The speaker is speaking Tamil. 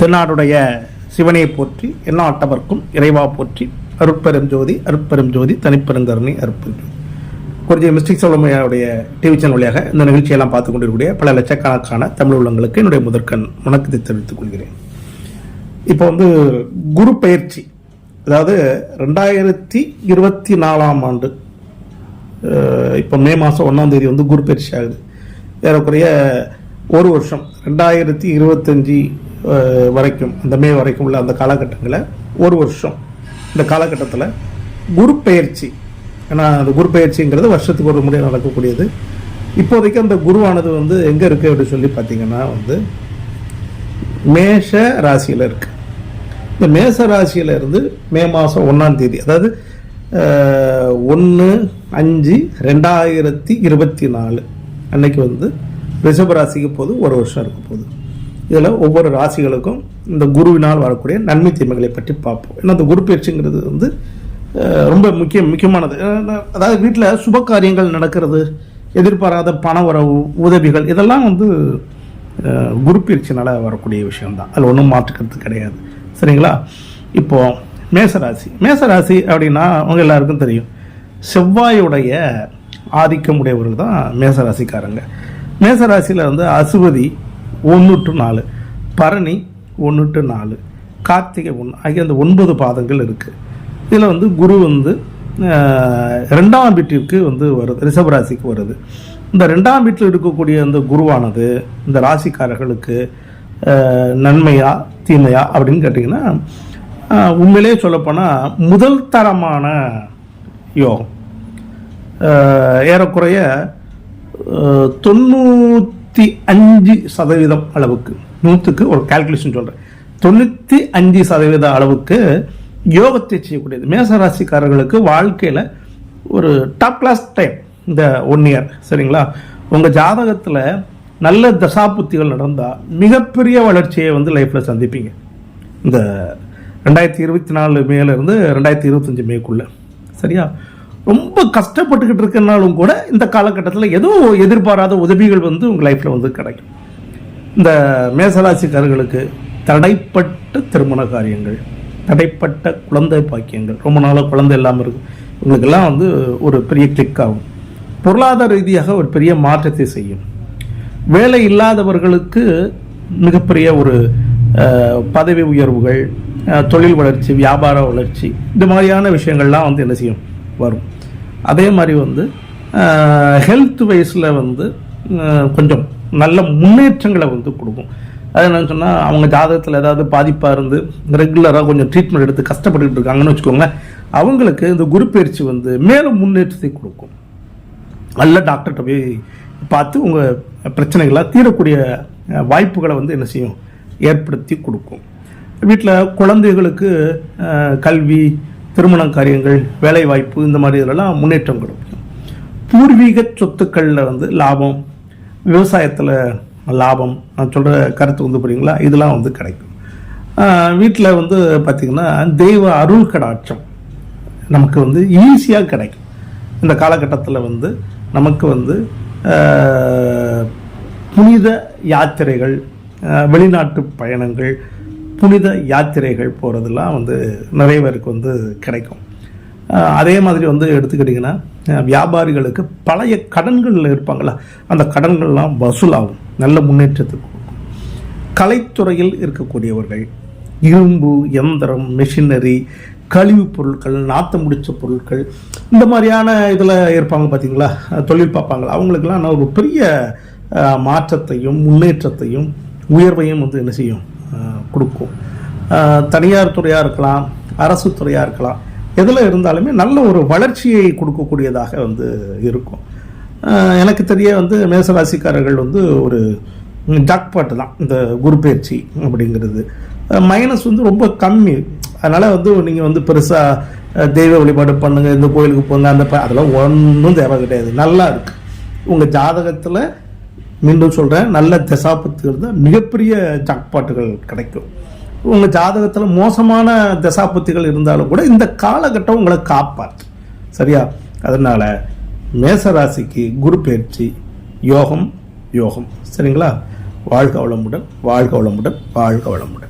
தென்னாடுடைய சிவனை போற்றி எந்நாட்டவர்க்கும் இறைவா போற்றி அருட்பெரும் ஜோதி அருட்பெரும் ஜோதி தனிப்பெருந்தரணி அருட்பெரும் ஜோதி. குறிஞ்சி மிஸ்டிக் சோழமையாவுடைய டிவி சேனல் வழியாக இந்த நிகழ்ச்சியெல்லாம் பார்த்து கொண்டிருக்கக்கூடிய பல லட்சக்கணக்கான தமிழ் உள்ளங்களுக்கு என்னுடைய முதற்கண் வணக்கத்தை தெரிவித்துக் கொள்கிறேன். இப்போ வந்து குரு பயிற்சி அதாவது ரெண்டாயிரத்தி இருபத்தி நாலாம் ஆண்டு இப்போ மே மாதம் ஒன்றாம் தேதி வந்து குரு பயிற்சி ஆகுது. ஏறக்குறைய ஒரு வருஷம் ரெண்டாயிரத்தி இருபத்தஞ்சி வரைக்கும் அந்த மே வரைக்கும் உள்ள அந்த காலகட்டங்களில் ஒரு வருஷம். இந்த காலகட்டத்தில் குரு பயிற்சி ஏன்னா அந்த குரு பயிற்சிங்கிறது வருஷத்துக்கு ஒரு முறை நடக்கக்கூடியது. இப்போதைக்கு அந்த குருவானது வந்து எங்கே இருக்குது அப்படின்னு சொல்லி பார்த்தீங்கன்னா வந்து மேஷ ராசியில் இருக்கு. இந்த மேச ராசியில் இருந்து மே மாதம் ஒன்றாம் தேதி அதாவது ஒன்று அஞ்சு ரெண்டாயிரத்தி இருபத்தி நாலு அன்னைக்கு வந்து ரிஷபராசிக்கு போது ஒரு வருஷம் இருக்க போகுது. இதில் ஒவ்வொரு ராசிகளுக்கும் இந்த குருவினால் வரக்கூடிய நன்மை தீமைகளை பற்றி பார்ப்போம். ஏன்னா இந்த குரு பயிற்சிங்கிறது வந்து ரொம்ப முக்கியம் முக்கியமானது. அதாவது வீட்டில் சுப காரியங்கள் நடக்கிறது எதிர்பாராத பண வரவு உதவிகள் இதெல்லாம் வந்து குரு பயிற்சினால் வரக்கூடிய விஷயம்தான். அதில் ஒன்றும் மாற்றுக்கிறது கிடையாது. சரிங்களா? இப்போது மேசராசி. மேசராசி அப்படின்னா அவங்க எல்லாருக்கும் தெரியும். செவ்வாயுடைய ஆதிக்கம் உடையவர்கள் தான் மேசராசிக்காரங்க. மேசராசியில் வந்து அசுவதி ஒன்று டு நாலு பரணி ஒன்று டு நாலு கார்த்திகை ஒன்று ஆகிய அந்த ஒன்பது பாதங்கள் இருக்குது இதில் வந்து குரு வந்து ரெண்டாம் வீட்டிற்கு வந்து வருது ரிஷபராசிக்கு வருது. இந்த ரெண்டாம் வீட்டில் இருக்கக்கூடிய அந்த குருவானது இந்த ராசிக்காரர்களுக்கு நன்மையா தீமையா அப்படின்னு கேட்டிங்கன்னா உண்மையிலே உண்மையிலேயே சொல்லப்போனால் முதல் தரமான யோகம். ஏறக்குறைய அஹ், தொண்ணூற்றி அஞ்சு சதவீதம் அளவுக்கு நூற்றுக்கு ஒரு கால்குலேஷன் சொல்கிறேன் தொண்ணூற்றி அஞ்சு சதவீத அளவுக்கு யோகத்தை செய்யக்கூடியது. மேசராசிக்காரர்களுக்கு வாழ்க்கையில் ஒரு டாப் கிளாஸ் டைம் இந்த ஒன் இயர் சரிங்களா? உங்கள் ஜாதகத்தில் நல்ல தசாபுத்திகள் நடந்தால் மிகப்பெரிய வளர்ச்சியை வந்து லைஃப்பில் சந்திப்பீங்க. இந்த ரெண்டாயிரத்தி இருபத்தி நாலு மேலேருந்து ரெண்டாயிரத்தி இருபத்தஞ்சி மேக்குள்ளே சரியா? ரொம்ப கஷ்டப்பட்டுக்கிட்டு இருக்கனாலும் கூட இந்த காலகட்டத்தில் ஏதோ எதிர்பாராத உதவிகள் வந்து உங்கள் லைஃப்பில் வந்து கிடைக்கும். இந்த மேசராசிக்காரர்களுக்கு தடைப்பட்ட திருமண காரியங்கள் தடைப்பட்ட குழந்தை பாக்கியங்கள் ரொம்ப நாளாக குழந்தை இல்லாமல் இருக்கு. உங்களுக்கெல்லாம் வந்து ஒரு பெரிய கிளிக் ஆகும். பொருளாதார ரீதியாக ஒரு பெரிய மாற்றத்தை செய்யும். வேலை இல்லாதவர்களுக்கு மிகப்பெரிய ஒரு பதவி உயர்வுகள் தொழில் வளர்ச்சி வியாபார வளர்ச்சி இந்த மாதிரியான விஷயங்கள்லாம் வந்து என்ன செய்யும்? வரும். அதே மாதிரி வந்து ஹெல்த் வைஸில் வந்து கொஞ்சம் நல்ல முன்னேற்றங்களை வந்து கொடுக்கும். அது என்னன்னு சொன்னால் அவங்க ஜாதகத்தில் ஏதாவது பாதிப்பாக இருந்து ரெகுலராக கொஞ்சம் ட்ரீட்மெண்ட் எடுத்து கஷ்டப்பட்டுக்கிட்டு இருக்காங்கன்னு வச்சுக்கோங்களேன் அவங்களுக்கு இந்த குரு பயிற்சி வந்து மேலும் முன்னேற்றத்தை கொடுக்கும். நல்ல டாக்டர்கிட்ட போய் பார்த்து உங்கள் பிரச்சனைகளாக தீரக்கூடிய வாய்ப்புகளை வந்து என்ன செய்யும்? ஏற்படுத்தி கொடுக்கும். வீட்டில் குழந்தைகளுக்கு கல்வி திருமண காரியங்கள் வேலை வாய்ப்பு இந்த மாதிரி இதெல்லாம் முன்னேற்றம் கொடுக்கும். பூர்வீக சொத்துக்களில் வந்து லாபம் விவசாயத்தில் லாபம் நான் சொல்கிற கருத்து வந்து புரியுங்களா இதெல்லாம் வந்து கிடைக்கும். வீட்டில் வந்து பார்த்திங்கன்னா தெய்வ அருள் கடாட்சம் நமக்கு வந்து ஈஸியாக கிடைக்கும். இந்த காலகட்டத்தில் வந்து நமக்கு வந்து புனித யாத்திரைகள் வெளிநாட்டு பயணங்கள் புனித யாத்திரைகள் போகிறதெல்லாம் வந்து நிறைய பேருக்கு வந்து கிடைக்கும். அதே மாதிரி வந்து எடுத்துக்கிட்டிங்கன்னா வியாபாரிகளுக்கு பழைய கடன்களில் இருப்பாங்களா அந்த கடன்கள்லாம் வசூலாகும் நல்ல முன்னேற்றத்துக்கு கலைத்துறையில் இருக்கக்கூடியவர்கள் இரும்பு எந்திரம் மெஷினரி கழிவுப் பொருட்கள் நாத்தம் முடித்த பொருட்கள் இந்த மாதிரியான இதில் இருப்பாங்க பார்த்தீங்களா தொழில் பார்ப்பாங்களா அவங்களுக்கெல்லாம் ஒரு பெரிய மாற்றத்தையும் முன்னேற்றத்தையும் உயர்வையும் வந்து என்ன செய்யும்? கொடுக்கும். தனியார் துறையாக இருக்கலாம் அரசு துறையாக இருக்கலாம் எதில் இருந்தாலுமே நல்ல ஒரு வளர்ச்சியை கொடுக்கக்கூடியதாக வந்து இருக்கும். எனக்கு தெரிய வந்து மேசராசிக்காரர்கள் வந்து ஒரு ஜாக்பாட்டு தான் இந்த குரு பயிற்சி அப்படிங்கிறது. மைனஸ் வந்து ரொம்ப கம்மி. அதனால் வந்து நீங்கள் வந்து பெருசாக தெய்வ வழிபாடு பண்ணுங்கள் இந்த கோயிலுக்கு போங்க அந்த அதெல்லாம் ஒன்றும் தேவை கிடையாது. நல்லா இருக்குது உங்கள் ஜாதகத்தில் மீண்டும் சொல்கிறேன் நல்ல தசாபத்துகள் தான் மிகப்பெரிய ஜாக்பாட்டுகள் கிடைக்கும். உங்கள் ஜாதகத்தில் மோசமான தசாபத்திகள் இருந்தாலும் கூட இந்த காலகட்டம் உங்களை காப்பாற்று சரியா? அதனால் மேசராசிக்கு குரு பயிற்சி யோகம் யோகம். சரிங்களா? வாழ்க வளமுடன் வாழ்க வளமுடன் வாழ்க வளமுடன்.